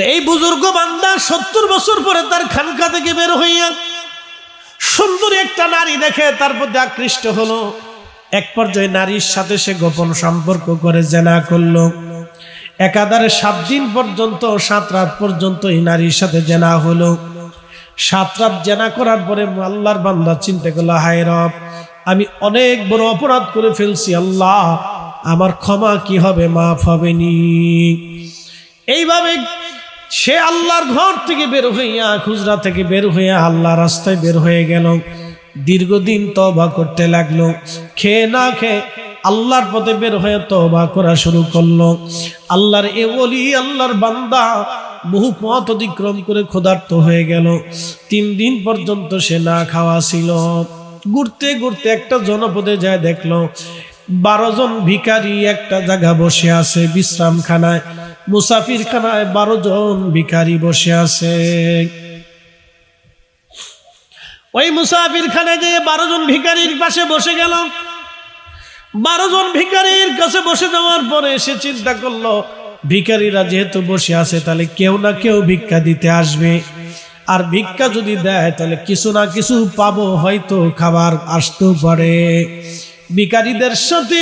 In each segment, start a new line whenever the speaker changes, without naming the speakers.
তো এই বুজুর্গ বান্দা সত্তর বছর পরে তার খানকা থেকে বের হইয়া সুন্দর একটা নারী দেখে তার প্রতি আকৃষ্ট হলো। এক পর্যায়ে নারীর সাথে সে গোপন সম্পর্ক করে, জেনা করল। একাধারে সাত দিন পর্যন্ত, সাত রাত পর্যন্ত এই নারীর সাথে জেনা হলো। সাত রাত জেনা করার পরে আল্লাহর বান্দা চিন্তা করল, হায় রব, আমি অনেক বড় অপরাধ করে ফেলছি, আল্লাহ, আমার ক্ষমা কি হবে, মাফ হবে নি এইভাবে সে আল্লাহর ঘর থেকে বের হইয়া, খুচরা থেকে বের হইয়া আল্লাহ রাস্তায় বের হয়ে গেল। দীর্ঘদিন তবা করতে লাগল। খেয়ে না খেয়ে আল্লাহর পথে বের হয়ে তবা করা শুরু করল। আল্লাহর এ বলি আল্লাহর বান্দা বহু পথ অতিক্রম করে ক্ষুধার্ত হয়ে গেল। তিন দিন পর্যন্ত সে না খাওয়া ছিল। ঘুরতে ঘুরতে একটা জনপদে যায় দেখল। বারো জন ভিখারি একটা জায়গা বসে আছে বিশ্রামখানায়। মুসাফির খানায় বারো জন ভিখারি বসে আছে। ওই মুসাফির খানায় যে বারো জন ভিখারির পাশে বসে গেল। বারো জন ভিখারির কাছে বসে যাওয়ার পরে সে চিন্তা করল, ভিখারিরা যেহেতু বসে আছে, তাহলে কেউ না কেউ ভিক্ষা দিতে আসবে। আর ভিক্ষা যদি দেয়, তাহলে কিছু না কিছু পাবো, হয়তো খাবার আসতেও পারে। ভিখারিদের সাথে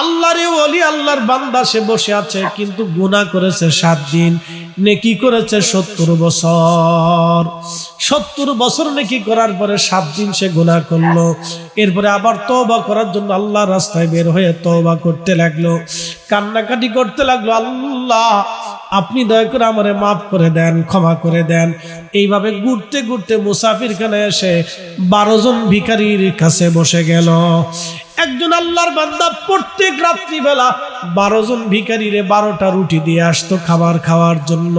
আল্লাহরে ওলি, আল্লাহর বান্দা সে বসে আছে, কিন্তু গুনাহ করেছে সাত দিন, নেকি করেছে সত্তর বছর। সত্তর বছর নেকি করার পরে সাত দিন সে গুনাহ করল। এরপরে আবার তওবা করার জন্য আল্লাহ রাস্তায় বের হয়ে তওবা করতে লাগল, কান্নাকাটি করতে লাগল, আল্লাহ, আপনি দয়া করে আমারে মাফ করে দেন, ক্ষমা করে দেন। এইভাবে ঘুরতে ঘুরতে মুসাফিরখানে এসে বারো জন ভিখারির কাছে বসে গেল। একজন আল্লাহর বান্দা প্রত্যেক রাত্রিবেলা বারো জন ভিখারিরে বারোটা রুটি দিয়ে আসতো খাবার খাওয়ার জন্য।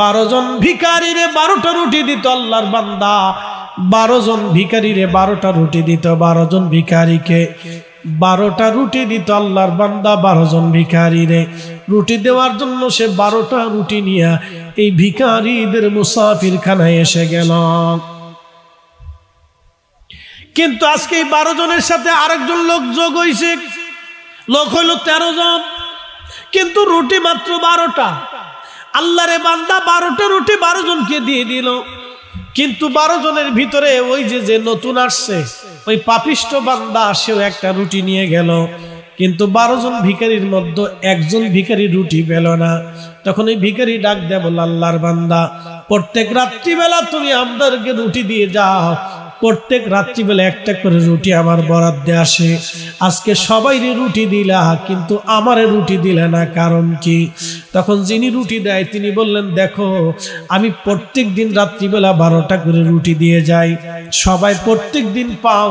বারো জন ভিখারিরে বারোটা রুটি দিত আল্লাহর বান্দা। বারো জন ভিখারিরে বারোটা রুটি দিত, বারো জন ভিখারিকে বারোটা রুটি দিত আল্লাহর বান্দা, বারো জন ভিখারিরে। রুটি দেওয়ার জন্য সে বারোটা রুটি নিয়ে এই ভিকারিদের মুসাফির খানায় এসে গেল। কিন্তু আজকে এই বারো জনের সাথে আরেকজন লোক যোগ হয়েছে লোক হইল তেরো জন। কিন্তু রুটি মাত্র বারোটা। আল্লাহরে বান্দা বারোটা রুটি বারো জনকে দিয়ে দিল। কিন্তু বারো জনের ভিতরে ওই যে যে নতুন আসছে, ওই পাপিষ্ট বান্দা, সেও একটা রুটি নিয়ে গেল। কিন্তু বারো জন ভিখারির মধ্যে একজন ভিখারি রুটি পেল না। তখন ওই ভিখারি ডাক দেয়, বল, আল্লাহর বান্দা, প্রত্যেক রাত্রিবেলা তুমি আমাদেরকে রুটি দিয়ে যাও। প্রত্যেক রাত্রিবেলা একটা করে রুটি আমার বরাদ্দে আসে। আজকে সবাই রুটি দিলা, কিন্তু আমারে রুটি দিলে না, কারণ কি? তখন যিনি রুটি দেয়, তিনি বললেন, দেখো, আমি প্রত্যেক দিন রাত্রিবেলা বারোটা করে রুটি দিয়ে যাই। সবাই প্রত্যেক দিন পাও,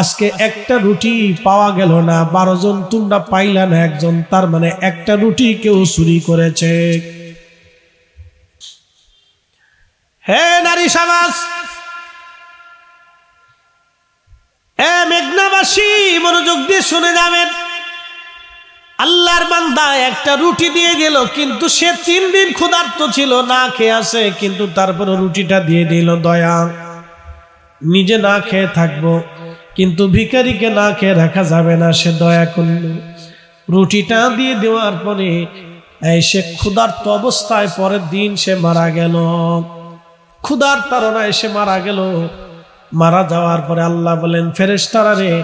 আজকে একটা রুটি পাওয়া গেল না। বারো জন তোমরা পাইলা না একজন, তার মানে একটা রুটি কেউ চুরি করেছে। হ্যাঁ নারী সমাজ এ মেঘনাবাসী, মনোযোগ দিয়ে শুনে যাবেন। আল্লাহর বান্দা একটা রুটি দিয়ে গেল, কিন্তু সে তিন দিন ক্ষুধার্ত ছিল, না খেয়ে আসে কিন্তু তারপরে রুটিটা দিয়ে দিল, দয়া, নিজে না খেয়ে থাকব, কিন্তু ভিখারিকে না খেয়ে রাখা যাবে না, সে দয়া করল। রুটিটা দিয়ে দেওয়ার পরে, এই সে ক্ষুধার্ত অবস্থায় পরের দিন সে মারা গেল। ক্ষুধার তারণায় সে মারা গেল। মারা যাওয়ার পরে আল্লাহ বলেন, ফেরেশতারা রে,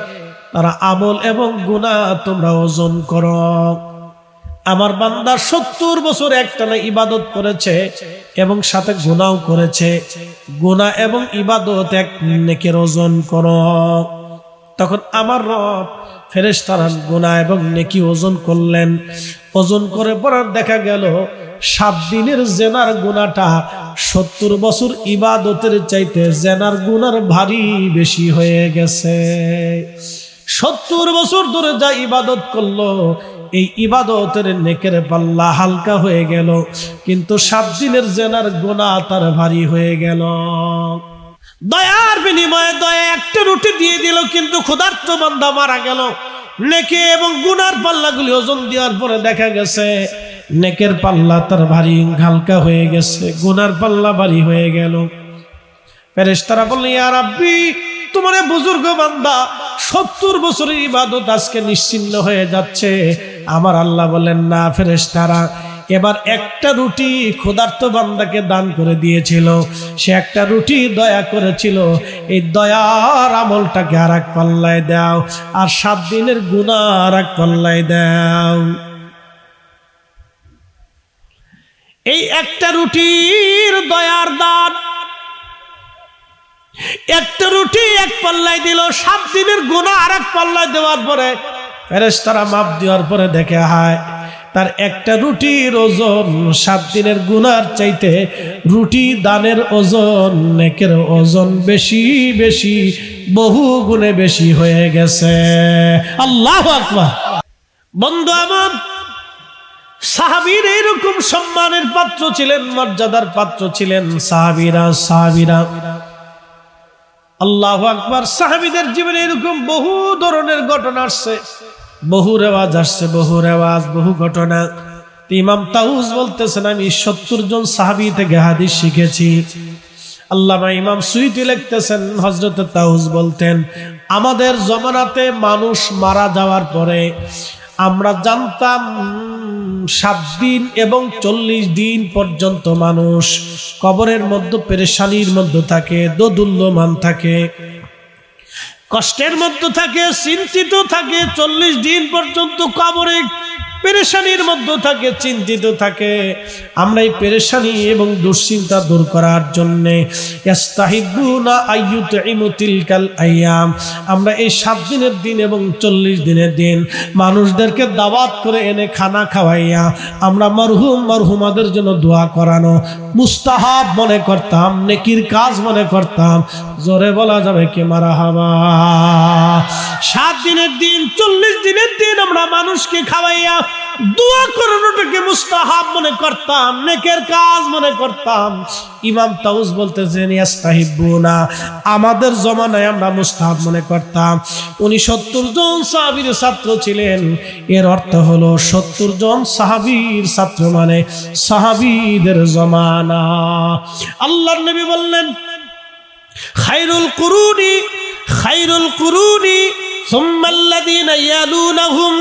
তারা আমল এবং গুনাহ তোমরা ওজন করো। আমার বান্দা সত্তর বছর একটানা ইবাদত করেছে এবং সাথে গুনাও করেছে। গুনাহ এবং ইবাদত এক নেকের ওজন করো। তখন আমার রব ফেরেশতারা গুনাহ এবং নেকি ওজন করলেন। ওজন করে পড়ার দেখা গেল সাত দিনের জেনার গুণাটা সত্তর বছর ইবাদতের চাইতে জেনার গুনার ভারী বেশি হয়ে গেছে। সত্তর বছর ধরে যা ইবাদত করল, এই ইবাদতের নেকের পাল্লা হালকা হয়ে গেল, কিন্তু সাত দিনের জেনার গোনা তার ভারী হয়ে গেল। দয়ার বিনিময়ে দয়া একটা রুটি দিয়ে দিল, কিন্তু ক্ষুধার্ত বান্দা মারা গেল। নেকে এবং গুনার পাল্লাগুলি ওজন দেওয়ার পরে দেখা গেছে নেকের পাল্লা তার ভারী হালকা হয়ে গেছে, গুনার পাল্লা ভারী হয়ে গেল। ফেরেশতারা বললেন ইয়া রাব্বি, তোমার বুজুর্গ বান্দা, সত্তর বছরের ইবাদত আজকে নিশ্চিন্ন হয়ে যাচ্ছে। আমার আল্লাহ বলেন, না ফেরেশতারা, এবার একটা রুটি ক্ষুধার্ত বান্দাকে দান করে দিয়েছিল। সে একটা রুটি দয়া করেছিল। এই দয়ার আমলটাকে আর এক পাল্লায় দাও আর সাত দিনের গুণা আর এক পাল্লায় দাও। এই একটা রুটির দয়ার দান। একটা রুটি এক পাল্লায় দিল, সাত দিনের গুণা আর এক পাল্লায় দেওয়ার পরে ফেরেস তারা মাপ দেওয়ার পরে দেখে, হায়, তার একটা রুটির ওজন, সাত দিনের গুনার চাইতে রুটি দানের ওজন, নেকের ওজন বেশি বেশি, বহু গুণে বেশি হয়ে গেছে। আল্লাহ আকবার। বন্ধু আমার সাহাবীর এরকম সম্মানের পাত্র ছিলেন, মর্যাদার পাত্র ছিলেন সাহাবীরা সাহাবীরা। আল্লাহ আকবর, সাহাবিদের জীবনে এরকম বহু ধরনের ঘটনা আসছে। বহু রেওয়াজ আসছে, বহু রেওয়াজ, বহু ঘটনা। ইমাম তাউস বলতেছেন, আমি সত্তর জন সাহাবি থেকে হাদিস শিখেছি। আল্লামা ইমাম সুইটি লিখতেছেন হজরত তাউস বলতেন, আমাদের জমানাতে মানুষ মারা যাওয়ার পরে আমরা জানতাম সাত দিন এবং চল্লিশ দিন পর্যন্ত মানুষ কবরের মধ্যে, পেরেশানির মধ্যে থাকে, দোদুল্যমান থাকে। কষ্টের মধ্যে থাকে, চিন্তিত থাকে, চল্লিশ দিন পর্যন্ত কবরে পেরেশানির মধ্যে থাকে, চিন্তিত থাকে। আমরা এই পেরেশানি এবং দুশ্চিন্তা দূর করার জন্য আমরা এই সাত দিনের দিন এবং চল্লিশ দিনের দিন মানুষদেরকে দাওয়াত করে এনে খানা খাওয়াইয়া আমরা মরহুম মরহুমাদের জন্য দোয়া করানো মুস্তাহাব মনে করতাম, নেকির কাজ মনে করতাম, জোরে বলা যাবে কে মারা হাবা। সাত দিনের দিন, চল্লিশ দিনের দিন আমরা মানুষকে খাওয়াইয়া দোয়া করানোটাকে মুস্তাহাব মনে করতাম, নেকের কাজ মনে করতাম। ইমাম তাউস বলতেছেন ইয়াস্তাহিবুনা আমাদের জমানায় আমরা মুস্তাহাব মনে করতাম। উনি সত্তর জন সাহাবীর ছাত্র ছিলেন। এর অর্থ হলো সত্তর জন সাহাবীর ছাত্র মানে সাহাবীদের জমানা। আল্লাহর নবী বললেন খাইরুল কুরুনি খাইরুল কুরুনি, সুম্মাল্লাযীনা ইয়ালুনাহুম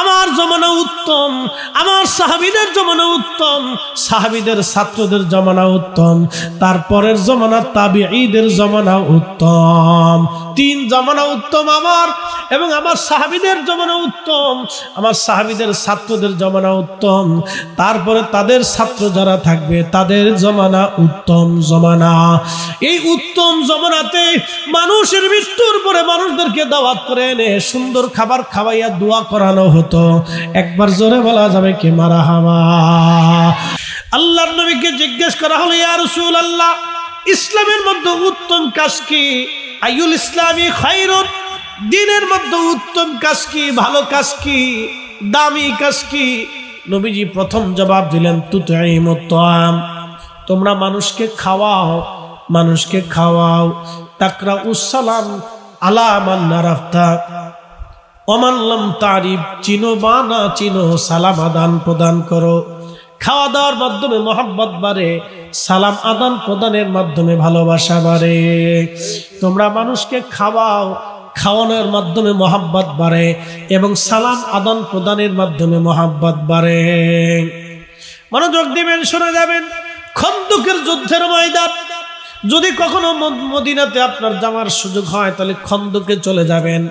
আমার জমানা উত্তম, আমার সাহাবীদের জমানা উত্তম, সাহাবীদের ছাত্রদের জমানা উত্তম, তারপরের জমানা তাবিঈদের জমানা উত্তম। তিন জমানা উত্তম আমার, এবং আমার সাহাবীদের জমানা উত্তম, আমার সাহাবীদের ছাত্রদের জমানা উত্তম, তারপরে তাদের ছাত্র যারা থাকবে, তাদের জমানা উত্তম জমানা। এই উত্তম জমানাতে মানুষের মৃত্যুর পরে মানুষদেরকে দাওয়াত করে এনে সুন্দর খাবার খাওয়াইয়া দোয়া করানো হতো। একবার জোরে বলা যাবে কি মারা হাওয়া আল্লাহর নবীকে জিজ্ঞেস করা হলো, ইয়া রাসূলুল্লাহ, ইসলামের মধ্যে উত্তম কাজ কি? আইউল ইসলামী খায়রুন? দিনের মধ্যে উত্তম কাজ কি? ভালো কাজ কি? দামি কাজ কি? নবীজি প্রথম জবাব দিলেন তুতাইমুত্তাম তোমরা মানুষকে খাওয়াও মানুষকে খাওয়াও। তাকরা উসালাম আলা মান্না রাফতা অমানলাম তারিফ চিনো বা না সালাম আদান প্রদান করো। খাওয়া দাওয়ার মাধ্যমে মোহাম্মত বাড়ে, সালাম আদান প্রদানের মাধ্যমে ভালোবাসা বাড়ে। তোমরা মানুষকে খাওয়াও, খাওয়ানোর মাধ্যমে মোহাব্বত বাড়ে এবং সালাম আদান প্রদানের মাধ্যমে মোহাব্বত বাড়ে। মনোযোগ দিবেন, শুনে যাবেন। খন্দকের যুদ্ধের ময়দান যদি কখনো মদিনাতে আপনার যাওয়ার সুযোগ হয়, তাহলে খন্দকে চলে যাবেন।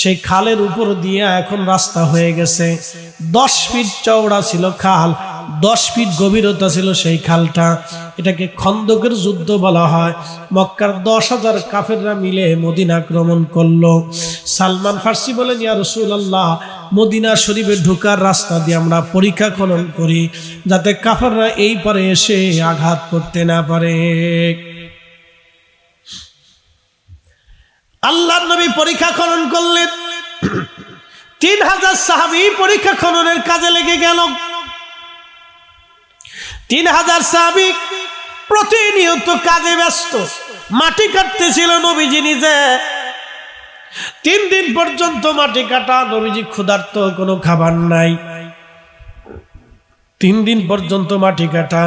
সেই খালের উপর দিয়ে এখন রাস্তা হয়ে গেছে। দশ ফিট চওড়া ছিল খাল, দশ ফিট গভীরতা ছিল সেই খালটা। এটাকে খন্দকের যুদ্ধ বলা হয়। মক্কার দশ হাজার কাফেররা মিলে মদিনা আক্রমণ করল। সালমান ফার্সি বলেন, ইয়া রসুল্লাহ মদিনা শরীফে ঢোকার রাস্তা দিয়ে আমরা পরীক্ষা খনন করি, যাতে কাফেররা এই পারে এসে আঘাত করতে না পারে। আল্লাহ নবী পরীক্ষা খনন করলেন। তিন হাজার সাহাবি পরীক্ষা খননের কাজে লেগে গেল। তিন হাজার সাহাবি প্রতিনিয়ত কাজে ব্যস্ত। মাটি কাটতেছিল নবীজি নিজে। তিন দিন পর্যন্ত মাটি কাটা নবীজি ক্ষুধার্ত, কোনো খাবার নাই। তিন দিন পর্যন্ত মাটি কাটা।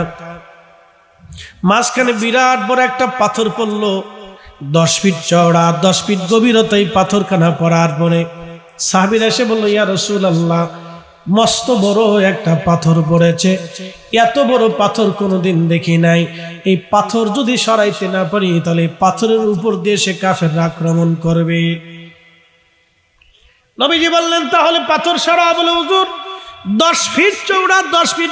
মাঝখানে বিরাট বড় একটা পাথর পড়ল। দশ ফিট চওড়া, দশ ফিট গভীরতায় পাথরখানা পড়ার পরে সাহাবির এসে বলল, ইয়া রসুল আল্লাহ মস্ত বড় একটা পাথর পড়েছে। এত বড় পাথর কোনোদিন দেখি নাই। এই পাথর যদি সরাইতে না পারি, তাহলে পাথরের উপর দিয়ে সে কাফের আক্রমণ করবে। নবীজি বললেন, তাহলে পাথর সারা বলে, হুজুর। দশ ফিট চৌড়া দশ ফিট